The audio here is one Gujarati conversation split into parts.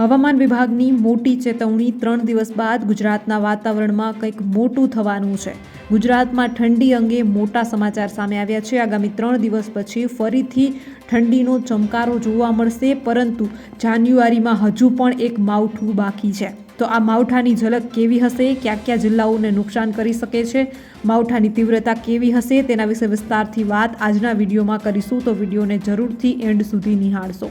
હવામાન વિભાગની મોટી ચેતવણી ત્રણ દિવસ બાદ ગુજરાતના વાતાવરણમાં કંઈક મોટું થવાનું છે. ગુજરાતમાં ઠંડી અંગે મોટા સમાચાર સામે આવ્યા છે. આગામી ત્રણ દિવસ પછી ફરીથી ઠંડીનો ચમકારો જોવા મળશે, પરંતુ જાન્યુઆરીમાં હજુ પણ એક માવઠું બાકી છે. તો આ માવઠાની ઝલક કેવી હશે? કયા કયા જિલ્લાઓને નુકસાન કરી શકે છે? માવઠાની તીવ્રતા કેવી હશે? તેના વિશે વિસ્તારથી વાત આજના વિડીયોમાં કરીશું. તો વિડીયોને જરૂરથી એન્ડ સુધી નિહાળશો.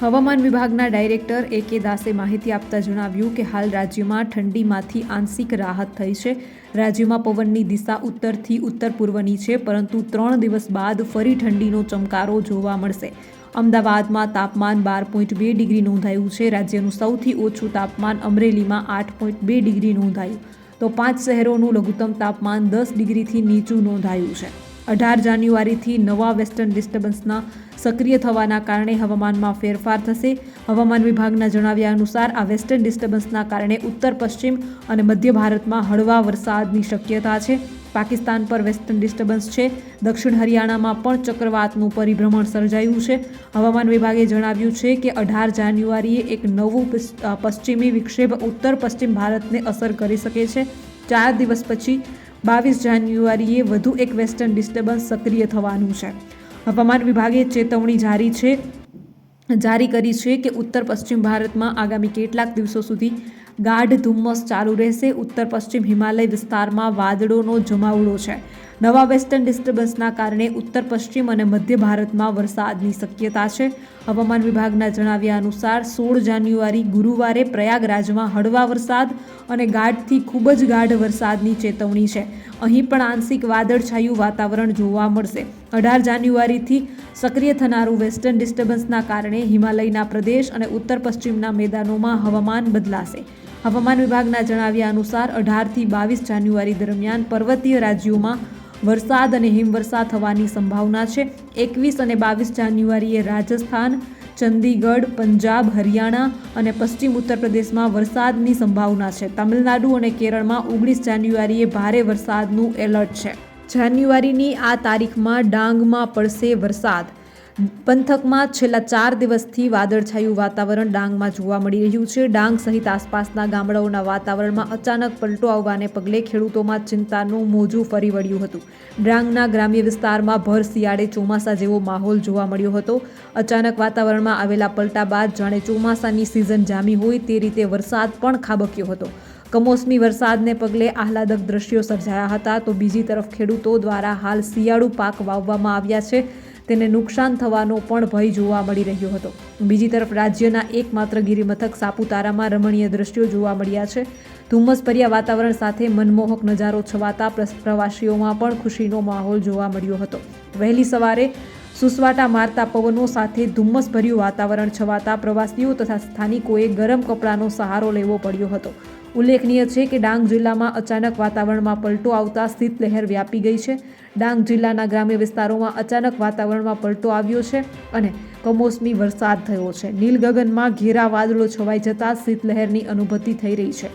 હવામાન વિભાગના ડાયરેક્ટર એ કે દાસે માહિતી આપતા જણાવ્યું કે હાલ રાજ્યમાં ઠંડીમાંથી આંશિક રાહત થઈ છે. રાજ્યમાં પવનની દિશા ઉત્તરથી ઉત્તર પૂર્વની છે, પરંતુ ત્રણ દિવસ બાદ ફરી ઠંડીનો ચમકારો જોવા મળશે. અમદાવાદમાં તાપમાન બાર પોઈન્ટ બે ડિગ્રી નોંધાયું છે. રાજ્યનું સૌથી ઓછું તાપમાન અમરેલીમાં આઠ પોઈન્ટ બે ડિગ્રી નોંધાયું. તો પાંચ શહેરોનું લઘુત્તમ તાપમાન દસ ડિગ્રીથી નીચું નોંધાયું છે. અઢાર જાન્યુઆરીથી નવા વેસ્ટર્ન ડિસ્ટર્બન્સના સક્રિય થવાના કારણે હવામાનમાં ફેરફાર થશે. હવામાન વિભાગના જણાવ્યા અનુસાર, આ વેસ્ટર્ન ડિસ્ટર્બન્સના કારણે ઉત્તર, પશ્ચિમ અને મધ્ય ભારતમાં હળવા વરસાદની શક્યતા છે. પાકિસ્તાન પર વેસ્ટર્ન ડિસ્ટર્બન્સ છે. દક્ષિણ હરિયાણામાં પણ ચક્રવાતનું પરિભ્રમણ સર્જાયું છે. હવામાન વિભાગે જણાવ્યું છે કે અઢાર જાન્યુઆરીએ એક નવું પશ્ચિમી વિક્ષેપ ઉત્તર, પશ્ચિમ ભારતને અસર કરી શકે છે. ચાર દિવસ પછી બાવીસ જાન્યુઆરીએ વધુ એક વેસ્ટર્ન ડિસ્ટર્બન્સ સક્રિય થવાનું છે. હવામાન વિભાગે ચેતવણી જારી છે, જારી કરી છે કે ઉત્તર પશ્ચિમ ભારતમાં આગામી કેટલાક દિવસો સુધી ગાઢ ધુમ્મસ ચાલુ રહેશે. ઉત્તર પશ્ચિમ હિમાલય વિસ્તારમાં વાદળોનો જમાવડો છે. નવા વેસ્ટર્ન ડિસ્ટર્બન્સના કારણે ઉત્તર, પશ્ચિમ અને મધ્ય ભારતમાં વરસાદની શક્યતા છે. હવામાન વિભાગના જણાવ્યા અનુસાર, સોળ જાન્યુઆરી ગુરુવારે પ્રયાગરાજમાં હળવા વરસાદ અને ગાઢથી ખૂબ જ ગાઢ વરસાદની ચેતવણી છે. અહીં પણ આંશિક વાદળછાયું વાતાવરણ જોવા મળશે. અઢાર જાન્યુઆરીથી સક્રિય થનારું વેસ્ટર્ન ડિસ્ટર્બન્સના કારણે હિમાલયના પ્રદેશ અને ઉત્તર, પશ્ચિમના મેદાનોમાં હવામાન બદલાશે. હવામાન વિભાગના જણાવ્યા અનુસાર, અઢારથી બાવીસ જાન્યુઆરી દરમિયાન પર્વતીય રાજ્યોમાં વરસાદ અને હિમવર્ષા થવાની સંભાવના છે. એકવીસ અને બાવીસ જાન્યુઆરીએ રાજસ્થાન, ચંદીગઢ, પંજાબ, હરિયાણા અને પશ્ચિમ ઉત્તર પ્રદેશમાં વરસાદની સંભાવના છે. તમિલનાડુ અને કેરળમાં ઓગણીસ જાન્યુઆરીએ ભારે વરસાદનું એલર્ટ છે. જાન્યુઆરીની આ તારીખમાં ડાંગમાં પડશે વરસાદ. પંથકમાં છેલ્લા ચાર દિવસથી વાદળછાયું વાતાવરણ ડાંગમાં જોવા મળી રહ્યું છે. ડાંગ સહિત આસપાસના ગામડાઓના વાતાવરણમાં અચાનક પલટો આવવાને પગલે ખેડૂતોમાં ચિંતાનું મોજું ફરી વળ્યું હતું. ડાંગના ગ્રામ્ય વિસ્તારમાં ભર શિયાળે ચોમાસા જેવો માહોલ જોવા મળ્યો હતો. અચાનક વાતાવરણમાં આવેલા પલટા બાદ જાણે ચોમાસાની સિઝન જામી હોય તે રીતે વરસાદ પણ ખાબક્યો હતો. કમોસમી વરસાદને પગલે આહલાદક દ્રશ્યો સર્જાયા હતા. તો બીજી તરફ ખેડૂતો દ્વારા હાલ શિયાળુ પાક વાવવામાં આવ્યા છે. તેને નુકસાન થવાનો પણ ભય જોવા મળી રહ્યો હતો. બીજી તરફ રાજ્યના એકમાત્ર ગિરિમથક સાપુતારામાં રમણીય દ્રશ્યો જોવા મળ્યા છે. ધુમ્મસભર્યા વાતાવરણ સાથે મનમોહક નજારો છવાતા પ્રવાસીઓમાં પણ ખુશીનો માહોલ જોવા મળ્યો હતો. વહેલી સવારે સુસવાટા મારતા પવનો સાથે ધુમ્મસભર્યું વાતાવરણ છવાતા પ્રવાસીઓ તથા સ્થાનિકોએ ગરમ કપડાનો સહારો લેવો પડ્યો હતો. ઉલ્લેખનીય છે કે ડાંગ જિલ્લામાં અચાનક વાતાવરણમાં પલટો આવતા શીતલહેર વ્યાપી ગઈ છે. ડાંગ જિલ્લાના ગ્રામ્ય વિસ્તારોમાં અચાનક વાતાવરણમાં પલટો આવ્યો છે અને કમોસમી વરસાદ થયો છે. નીલગગનમાં ઘેરા વાદળો છવાઈ જતા શીતલહેરની અનુભૂતિ થઈ રહી છે.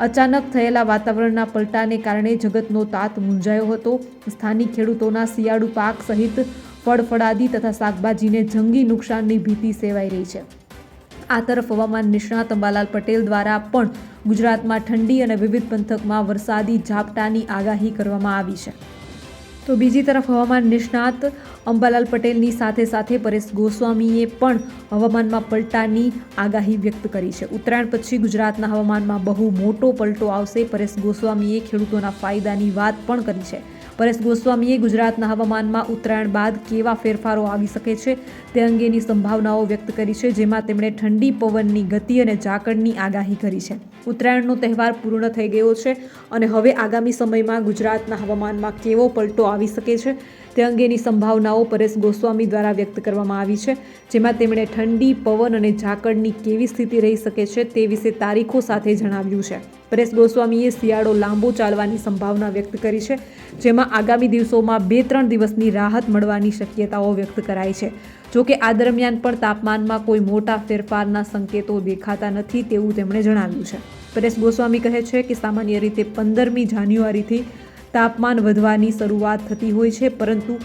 અચાનક થયેલા વાતાવરણના પલટાને કારણે જગતનો તાત મૂંઝાયો હતો. સ્થાનિક ખેડૂતોના શિયાળુ પાક સહિત ફળફળાદી તથા શાકભાજીને જંગી નુકસાનની ભીતિ સેવાઈ રહી છે. આ તરફ હવામાન નિષ્ણાત અંબાલાલ પટેલ દ્વારા પણ ગુજરાતમાં ઠંડી અને વિવિધ પંથકમાં વરસાદી ઝાપટાની આગાહી કરવામાં આવી છે. તો બીજી તરફ હવામાન નિષ્ણાત અંબાલાલ પટેલની સાથે સાથે પરેશ ગોસ્વામીએ પણ હવામાનમાં પલટાની આગાહી વ્યક્ત કરી છે. ઉત્તરાયણ પછી ગુજરાતના હવામાનમાં બહુ મોટો પલટો આવશે. પરેશ ગોસ્વામીએ ખેડૂતોના ફાયદાની વાત પણ કરી છે. પરેશ ગોસ્વામીએ ગુજરાતના હવામાનમાં ઉત્તરાયણ બાદ કેવા ફેરફારો આવી શકે છે તે અંગેની સંભાવનાઓ વ્યક્ત કરી છે, જેમાં તેમણે ઠંડી પવનની ગતિ અને ઝાકળની આગાહી કરી છે. ઉત્તરાયણનો તહેવાર પૂર્ણ થઈ ગયો છે અને હવે આગામી સમયમાં ગુજરાતના હવામાનમાં કેવો પલટો આવી શકે છે તે અંગેની સંભાવનાઓ પરેશ ગોસ્વામી દ્વારા વ્યક્ત કરવામાં આવી છે, જેમાં તેમણે ઠંડી પવન અને ઝાકળની કેવી સ્થિતિ રહી શકે છે તે વિશે તારીખો સાથે જણાવ્યું છે. પરેશ ગોસ્વામીએ શિયાળો લાંબો ચાલવાની સંભાવના વ્યક્ત કરી છે, જેમાં આગામી દિવસોમાં બે ત્રણ દિવસની રાહત મળવાની શક્યતાઓ વ્યક્ત કરાઈ છે. જોકે આ દરમિયાન પણ તાપમાનમાં કોઈ મોટા ફેરફારના સંકેતો દેખાતા નથી તેવું તેમણે જણાવ્યું છે. પરેશ ગોસ્વામી કહે છે કે સામાન્ય રીતે પંદરમી જાન્યુઆરીથી તાપમાન વધવાની શરૂઆત થતી હોય છે, પરંતુ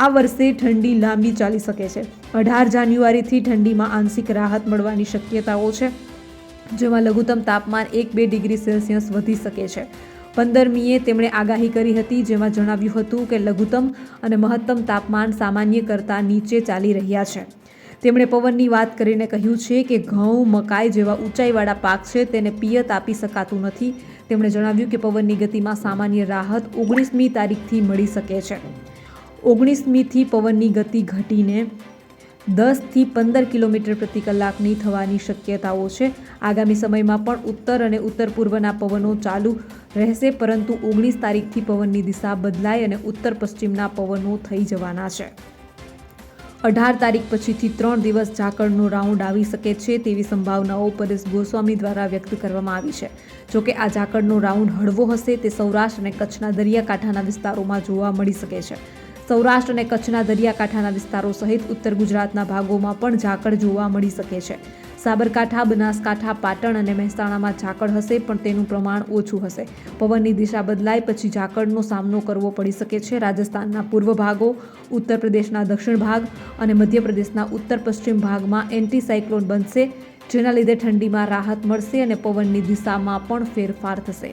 આ વર્ષે ઠંડી લાંબી ચાલી શકે છે. અઢાર જાન્યુઆરીથી ઠંડીમાં આંશિક રાહત મળવાની શક્યતાઓ છે. જેમાં લઘુત્તમ તાપમાન એક બે ડિગ્રી સેલ્સિયસ વધી શકે છે. પંદરમીએ તેમણે આગાહી કરી હતી, જેમાં જણાવ્યું હતું કે લઘુત્તમ અને મહત્તમ તાપમાન સામાન્ય કરતાં નીચે ચાલી રહ્યા છે. તેમણે પવનની વાત કરીને કહ્યું છે કે ઘઉં, મકાઈ જેવા ઊંચાઈવાળા પાક છે, તેને પિયત આપી શકાતું નથી. તેમણે જણાવ્યું કે પવનની ગતિમાં સામાન્ય રાહત ઓગણીસમી તારીખથી મળી શકે છે. ઓગણીસમીથી પવનની ગતિ ઘટીને દસથી પંદર કિલોમીટર પ્રતિ કલાકની થવાની શક્યતાઓ છે. આગામી સમયમાં પણ ઉત્તર અને ઉત્તર પૂર્વના પવનો ચાલુ રહેશે, પરંતુ ઓગણીસ તારીખથી પવનની દિશા બદલાય અને ઉત્તર પશ્ચિમના પવનો થઈ જવાના છે. અઢાર તારીખ પછીથી ત્રણ દિવસ ઝાકળનો રાઉન્ડ આવી શકે છે તેવી સંભાવનાઓ પરેશ ગોસ્વામી દ્વારા વ્યક્ત કરવામાં આવી છે. જોકે આ ઝાકળનો રાઉન્ડ હળવો હશે તે સૌરાષ્ટ્ર અને કચ્છના દરિયાકાંઠાના વિસ્તારોમાં જોવા મળી શકે છે. સૌરાષ્ટ્ર અને કચ્છના દરિયાકાંઠાના વિસ્તારો સહિત ઉત્તર ગુજરાતના ભાગોમાં પણ ઝાકળ જોવા મળી શકે છે. સાબરકાંઠા, બનાસકાંઠા, પાટણ અને મહેસાણામાં ઝાકળ હશે, પણ તેનું પ્રમાણ ઓછું હશે. પવનની દિશા બદલાય, પછી ઝાકળનો સામનો કરવો પડી શકે છે. રાજસ્થાનના પૂર્વ ભાગો, ઉત્તર પ્રદેશના દક્ષિણ ભાગ અને મધ્યપ્રદેશના ઉત્તર પશ્ચિમ ભાગમાં એન્ટી સાયક્લોન બનશે, જેના લીધે ઠંડીમાં રાહત મળશે અને પવનની દિશામાં પણ ફેરફાર થશે.